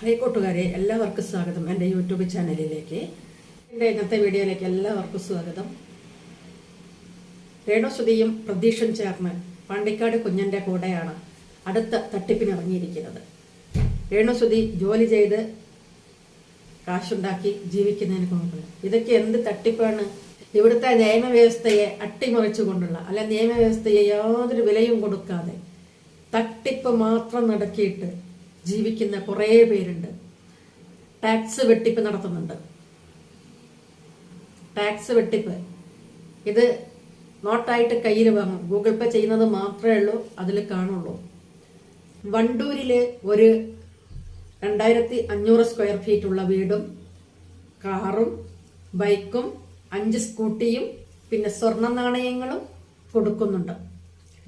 Hi കൂട്ടുകാരെ എല്ലാവർക്കും സ്വാഗതം എന്റെ യൂട്യൂബ് ചാനലിലേക്ക്. എന്റെ ഇന്നത്തെ വീഡിയോയിലേക്ക് എല്ലാവർക്കും സ്വാഗതം. രേണുസുതിയും പ്രതീക്ഷയും ചേർന്ന് പാണ്ടിക്കാട് കുഞ്ഞന്റെ കൂടെയാണ് അടുത്ത തട്ടിപ്പിനിറങ്ങിയിരിക്കുന്നത് രേണുസുതി ജോലി ചെയ്ത് കാശുണ്ടാക്കി ജീവിക്കുന്നതിന് മുമ്പ്. ഇതൊക്കെ എന്ത് തട്ടിപ്പാണ്? ഇവിടുത്തെ നിയമവ്യവസ്ഥയെ അട്ടിമറിച്ചുകൊണ്ടുള്ള അല്ല നിയമവ്യവസ്ഥയെ യാതൊരു വിലയും കൊടുക്കാതെ തട്ടിപ്പ് മാത്രം നടക്കിയിട്ട് ജീവിക്കുന്ന കുറേ പേരുണ്ട്. ടാക്സ് വെട്ടിപ്പ് നടത്തുന്നുണ്ട്. ടാക്സ് വെട്ടിപ്പ്. ഇത് നോട്ടായിട്ട് കയ്യിൽ വാങ്ങും. ഗൂഗിൾ പേ ചെയ്യുന്നത് മാത്രമേ ഉള്ളൂ അതിൽ കാണുള്ളൂ. വണ്ടൂരിൽ ഒരു രണ്ടായിരത്തി അഞ്ഞൂറ് സ്ക്വയർ ഫീറ്റ് ഉള്ള വീടും കാറും ബൈക്കും അഞ്ച് സ്കൂട്ടിയും പിന്നെ സ്വർണ നാണയങ്ങളും കൊടുക്കുന്നുണ്ട്.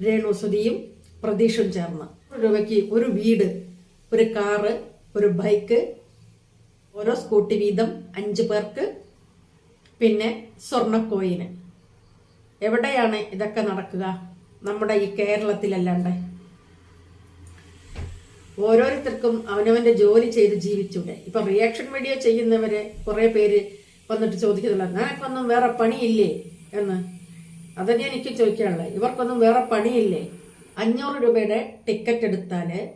രേണുസുതിയും പ്രതീഷും ചേർന്ന്. രൂപയ്ക്ക് ഒരു വീട് ഒരു കാറ് ഒരു ബൈക്ക് ഓരോ സ്കൂട്ടി വീതം അഞ്ച് പേർക്ക് പിന്നെ സ്വർണക്കോയിന് എവിടെയാണ് ഇതൊക്കെ നടക്കുക? നമ്മുടെ ഈ കേരളത്തിലല്ലാണ്ട്. ഓരോരുത്തർക്കും അവനവന്റെ ജോലി ചെയ്ത് ജീവിച്ചൂടെ. ഇപ്പൊ റിയാക്ഷൻ വീഡിയോ ചെയ്യുന്നവര് കുറെ പേര് വന്നിട്ട് ചോദിക്കുന്നില്ല നിനക്കൊന്നും വേറെ പണിയില്ലേ? എന്ന്. അതന്നെ എനിക്ക് ചോദിക്കാനുള്ളത്. ഇവർക്കൊന്നും വേറെ പണിയില്ലേ? അഞ്ഞൂറ് രൂപയുടെ ടിക്കറ്റ് എടുത്താൽ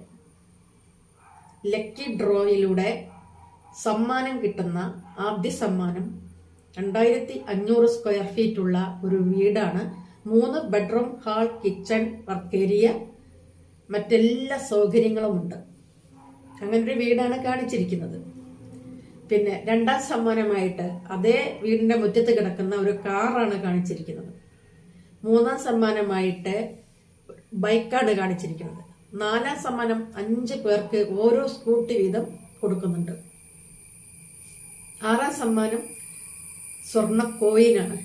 ലക്കി ഡ്രോയിലൂടെ സമ്മാനം കിട്ടുന്ന ആദ്യ സമ്മാനം രണ്ടായിരത്തി അഞ്ഞൂറ് സ്ക്വയർ ഫീറ്റ് ഉള്ള ഒരു വീടാണ്. മൂന്ന് bedroom hall kitchen work area മറ്റെല്ലാ സൗകര്യങ്ങളുമുണ്ട്. അങ്ങനെ ഒരു വീടാണ് കാണിച്ചിരിക്കുന്നത്. പിന്നെ രണ്ടാം സമ്മാനമായിട്ട് അതേ വീടിന്റെ മുറ്റത്ത് കിടക്കുന്ന ഒരു കാറാണ് കാണിച്ചിരിക്കുന്നത്. മൂന്നാം സമ്മാനമായിട്ട് ബൈക്കാണ് കാണിച്ചിരിക്കുന്നത്. നാലാം സമ്മാനം അഞ്ച് പേർക്ക് ഓരോ സ്കൂട്ടി വീതം കൊടുക്കുന്നുണ്ട്. ആറാം സമ്മാനം സ്വർണ കോയിനാണ്.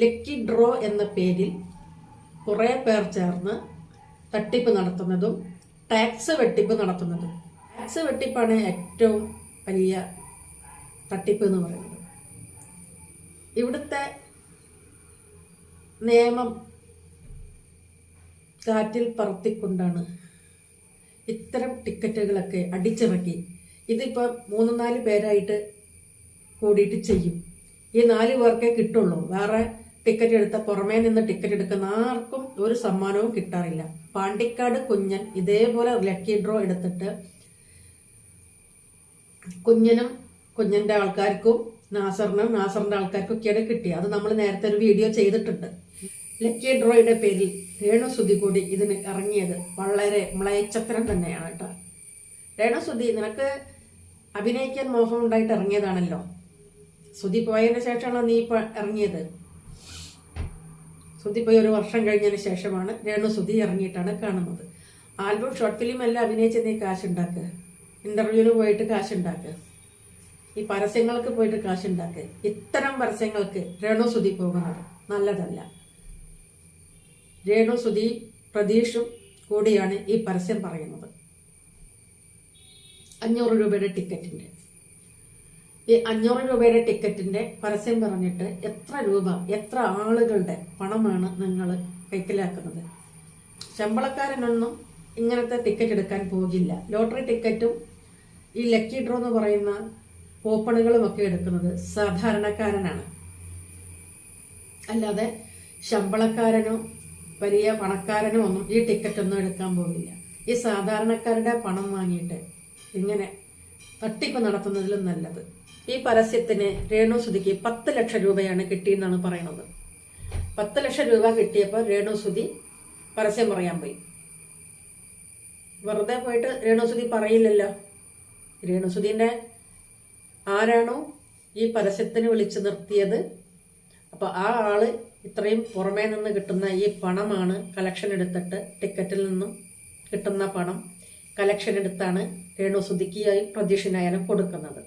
ലക്കി ഡ്രോ എന്ന പേരിൽ കുറേ പേർ ചേർന്ന് തട്ടിപ്പ് നടത്തുന്നതും ടാക്സ് വെട്ടിപ്പ് നടത്തുന്നതും. ടാക്സ് വെട്ടിപ്പാണ് ഏറ്റവും വലിയ തട്ടിപ്പ് എന്ന് പറയുന്നത്. ഇവിടുത്തെ നിയമം കാറ്റിൽ പറത്തിക്കൊണ്ടാണ് ഇത്തരം ടിക്കറ്റുകളൊക്കെ അടിച്ചിറക്കി. ഇതിപ്പോൾ മൂന്ന് നാല് പേരായിട്ട് കൂടിയിട്ട് ചെയ്യും. ഈ നാല് പേർക്കേ കിട്ടുള്ളൂ. വേറെ ടിക്കറ്റ് എടുത്ത പുറമേ നിന്ന് ടിക്കറ്റ് എടുക്കുന്ന ആർക്കും ഒരു സമ്മാനവും കിട്ടാറില്ല. പാണ്ടിക്കാട് കുഞ്ഞൻ ഇതേപോലെ ലക്കി ഡ്രോ എടുത്തിട്ട് കുഞ്ഞനും കുഞ്ഞന്റെ ആൾക്കാർക്കും നാസറിനും നാസറിന്റെ ആൾക്കാർക്കും ഒക്കെയാണ് കിട്ടിയത്. അത് നമ്മൾ നേരത്തെ ഒരു വീഡിയോ ചെയ്തിട്ടുണ്ട്. ലക്കി ഡ്രോയുടെ പേരിൽ രേണു സുധി കൂടി ഇതിന് ഇറങ്ങിയത് വളരെ മ്ലയച്ചത്തരം തന്നെയാണ് കേട്ടോ. രേണു സുധി നിനക്ക് അഭിനയിക്കാൻ മോഹം ഉണ്ടായിട്ട് ഇറങ്ങിയതാണല്ലോ. സുധി പോയതിന് ശേഷമാണ് നീ ഇപ്പൊ ഇറങ്ങിയത്? സുധി പോയി ഒരു വർഷം കഴിഞ്ഞതിന് ശേഷമാണ് രേണു സുധി ഇറങ്ങിയിട്ടാണ് കാണുന്നത്. ആൽബം ഷോർട്ട് ഫിലിം എല്ലാം അഭിനയിച്ച് നീ കാശുണ്ടാക്കുക ഇന്റർവ്യൂവിന് പോയിട്ട് കാശുണ്ടാക്കുക ഈ പരസ്യങ്ങൾക്ക് പോയിട്ട് കാശുണ്ടാക്കുക ഇത്തരം പരസ്യങ്ങൾക്ക് രേണു സുധി പോകുന്നത് നല്ലതല്ല. രേണു സുധി പ്രതീഷും കൂടിയാണ് ഈ പരസ്യം പറയുന്നത്. അഞ്ഞൂറ് രൂപയുടെ ടിക്കറ്റിന്റെ. ഈ അഞ്ഞൂറ് രൂപയുടെ ടിക്കറ്റിന്റെ പരസ്യം പറഞ്ഞിട്ട് എത്ര രൂപ എത്ര ആളുകളുടെ പണമാണ് നിങ്ങൾ കൈക്കലാക്കുന്നത്? ശമ്പളക്കാരനൊന്നും ഇങ്ങനത്തെ ടിക്കറ്റ് എടുക്കാൻ പോകില്ല. ലോട്ടറി ടിക്കറ്റും ഈ ലക്കി ഡ്രോ എന്ന് പറയുന്ന കൂപ്പണുകളും ഒക്കെ എടുക്കുന്നത് സാധാരണക്കാരനാണ്. അല്ലാതെ ശമ്പളക്കാരനോ വലിയ പണക്കാരനും ഒന്നും ഈ ടിക്കറ്റ് ഒന്നും എടുക്കാൻ പോകില്ല ഈ സാധാരണക്കാരുടെ പണം വാങ്ങിയിട്ട് ഇങ്ങനെ തട്ടിപ്പ് നടത്തുന്നതിലും നല്ലത്. ഈ പരസ്യത്തിന് രേണു സുധിക്ക് പത്ത് ലക്ഷം രൂപയാണ് കിട്ടിയെന്നാണ് പറയുന്നത്. പത്ത് ലക്ഷം രൂപ കിട്ടിയപ്പോൾ രേണു സുധി പരസ്യം പറയാൻ പോയി. വെറുതെ പോയിട്ട് രേണു സുധി പറയില്ലല്ലോ. രേണു സുധീന്റെ ആരാണോ ഈ പരസ്യത്തിന് വിളിച്ചു നിർത്തിയത്? അപ്പോൾ ആ ആൾ ഇത്രയും പുറമേ നിന്ന് കിട്ടുന്ന ഈ പണമാണ് കളക്ഷൻ എടുത്തിട്ട് ടിക്കറ്റിൽ നിന്നും കിട്ടുന്ന പണം. കളക്ഷൻ എടുത്താണ് രേണു സുധിക്കിയായി പ്രതീക്ഷനായാലും കൊടുക്കുന്നത്.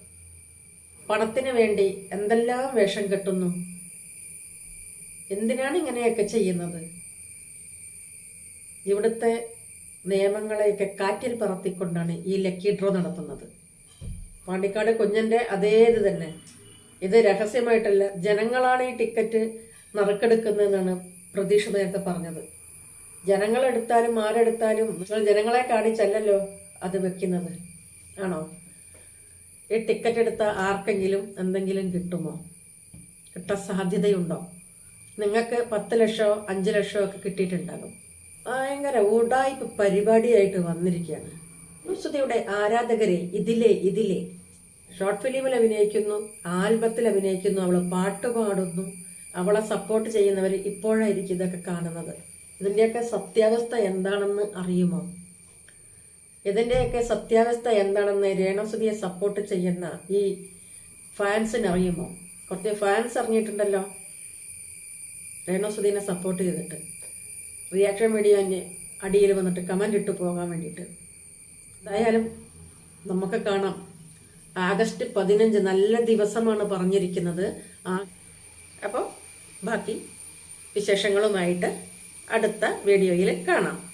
പണത്തിന് വേണ്ടി എന്തെല്ലാം വേഷം കെട്ടുന്നു? എന്തിനാണ് ഇങ്ങനെയൊക്കെ ചെയ്യുന്നത്? ഇവിടുത്തെ നിയമങ്ങളെയൊക്കെ കാറ്റിൽ പറത്തിക്കൊണ്ടാണ് ഈ ലക്കി ഡ്രോ നടത്തുന്നത്. പാണ്ടിക്കാട് കുഞ്ഞന്റെ അതേ ഇത് തന്നെ. ഇത് രഹസ്യമായിട്ടല്ല ജനങ്ങളാണ് ഈ ടിക്കറ്റ് നറുക്കെടുക്കുന്നതെന്നാണ് പ്രതീക്ഷ നേരത്തെ പറഞ്ഞത്. ജനങ്ങളെടുത്താലും ആരെടുത്താലും നിങ്ങൾ ജനങ്ങളെ കാണിച്ചല്ലല്ലോ അത് വെക്കുന്നത്. ആണോ? ഈ ടിക്കറ്റ് എടുത്ത ആർക്കെങ്കിലും എന്തെങ്കിലും കിട്ടുമോ? കിട്ടാൻ സാധ്യതയുണ്ടോ? നിങ്ങൾക്ക് പത്ത് ലക്ഷമോ അഞ്ച് ലക്ഷമോ ഒക്കെ കിട്ടിയിട്ടുണ്ടാകും. ഭയങ്കര ഊടായ്പ പരിപാടിയായിട്ട് വന്നിരിക്കുകയാണ്. സുധിയുടെ ആരാധകരെ ഇതിലെ ഇതിലെ. ഷോർട്ട് ഫിലിമിൽ അഭിനയിക്കുന്നു ആൽബത്തിൽ അഭിനയിക്കുന്നു അവൾ പാട്ട് പാടുന്നു. അവളെ സപ്പോർട്ട് ചെയ്യുന്നവർ ഇപ്പോഴായിരിക്കും ഇതൊക്കെ കാണുന്നത്. ഇതിന്റെയൊക്കെ സത്യാവസ്ഥ എന്താണെന്ന് അറിയുമോ? ഇതിന്റെയൊക്കെ സത്യാവസ്ഥ എന്താണെന്ന് രേണസുതിയെ സപ്പോർട്ട് ചെയ്യുന്ന ഈ ഫാൻസിന് അറിയുമോ? കുറച്ച് ഫാൻസ് അറിഞ്ഞിട്ടുണ്ടല്ലോ. രേണസുദീനെ സപ്പോർട്ട് ചെയ്തിട്ട്. റിയാക്ഷൻ വീഡിയോന് അടിയിൽ വന്നിട്ട് കമന്റ് ഇട്ട് പോകാൻ വേണ്ടിയിട്ട്. എന്തായാലും നമുക്ക് കാണാം. ആഗസ്റ്റ് പതിനഞ്ച് നല്ല ദിവസമാണ് പറഞ്ഞിരിക്കുന്നത്. ആ അപ്പോൾ ബാക്കി വിശേഷങ്ങളുമായിട്ട് അടുത്ത വീഡിയോയിൽ കാണാം.